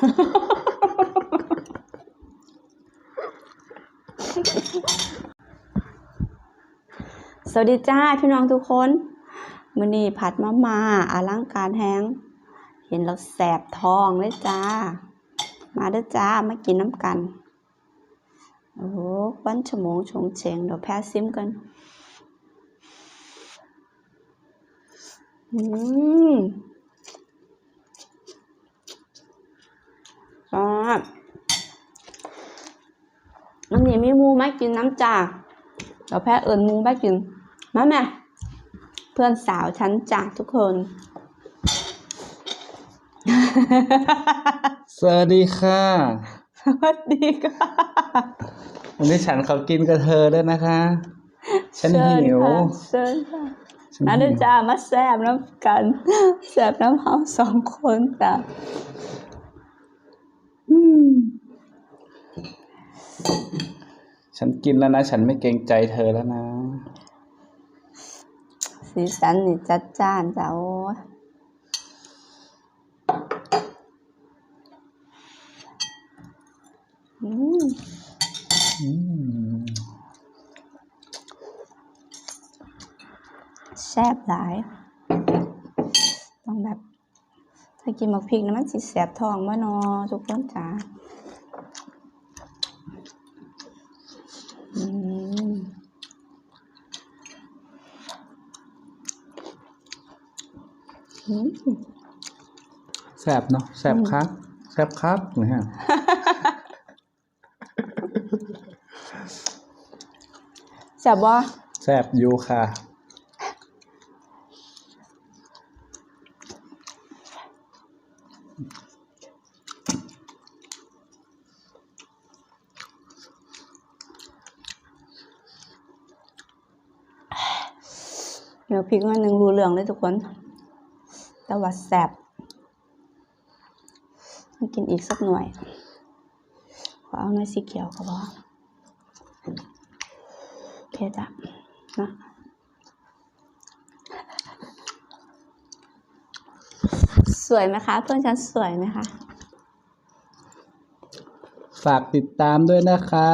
สวัสดีจ้าพี่น้องทุกคนมื้อนี้ผัดมาม่าอลังการแฮงเห็นแล้วแสบท้องเลยจ้า มาเด้อจ้ามากินน้ำกัน โอ้โหวันฉมงชงเฉงเดี๋ยวแพ้ซิมกัน อืม อ่าน้ำนี้มีหมูมากินน้ำจ้าเดี๋ยวแพ้เอิญหมูมากินมาแม่เพื่อนสาวฉันจ้าทุกคน สวัสดีค่ะ สวัสดีค่ะวันนี้ฉันเขากินกับเธอด้วยนะคะ ฉันเชิญหิวค่ะเชิญค่ะฉันมาหิเด้อวจ้ามาแซบน้ำกันแซบน้ำเฮาสองคนจ้ะอืม ฉันกินแล้วนะ ฉันไม่เกรงใจเธอแล้วนะ สีสันนี่จัดจ้านจ้าโอ้อืมแซ่บหลาย ต้องแบบ ถ้ากินหมกพริกนะมันสิแสบท้องบ่นอทุกคนจ้าอืม อืม แซบเนาะแซบครับแซบครับนะฮะแซ่บบ่แซบอยู่ค่ะ เดี๋ยวพริกหน่อยหนึ่งรู้เรื่องเลยทุกคนแต่ว่าแซ่บต้องกินอีกสักหน่วยขอเอาหน่อยสีเขียวก็พอโอเคจ้ะนะสวยไหมคะ เพื่อนฉันสวยไหมคะ ฝากติดตามด้วยนะคะ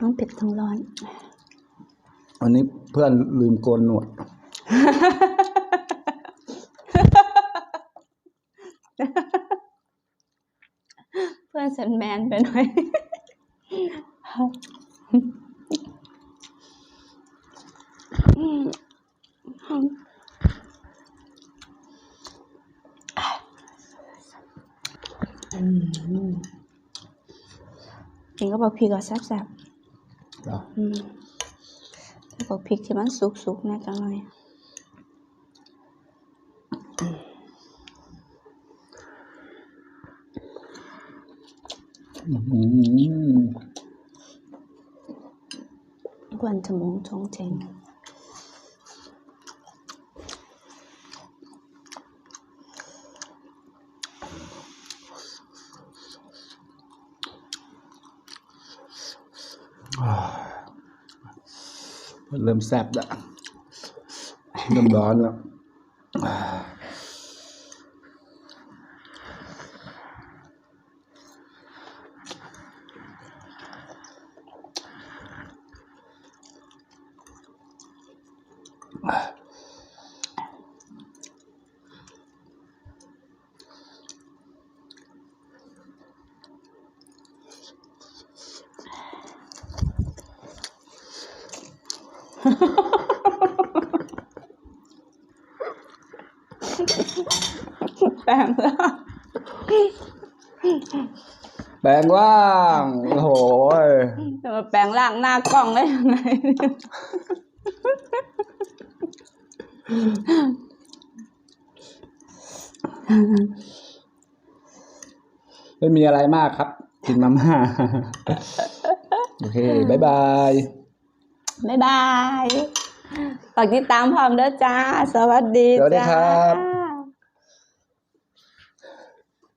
ต้องเผ็ดทั้งร้อนวันนี้เพื่อนลืมโกนหนวด เพื่อนฉันแมนไปหน่อยกินก็บอกพริกก็แซ่บเหรอๆอืมถ้าบอกพริกที่มันสุกๆแน่จังเลยอืมกวนจมูกชงเจง เริ่มแซบแล้วเริ่มร้อนแล้ว แปลงแล้วแปลงร่างโอ้โหยจะมาแปลงร่างหน้ากล้องได้ยังไงไม่มีอะไรมากครับ กินมาม่า โอเค บ๊ายบาย บ๊ายบาย ฝากติดตามพร้อมเด้อจ้า สวัสดีสวัสดีครับ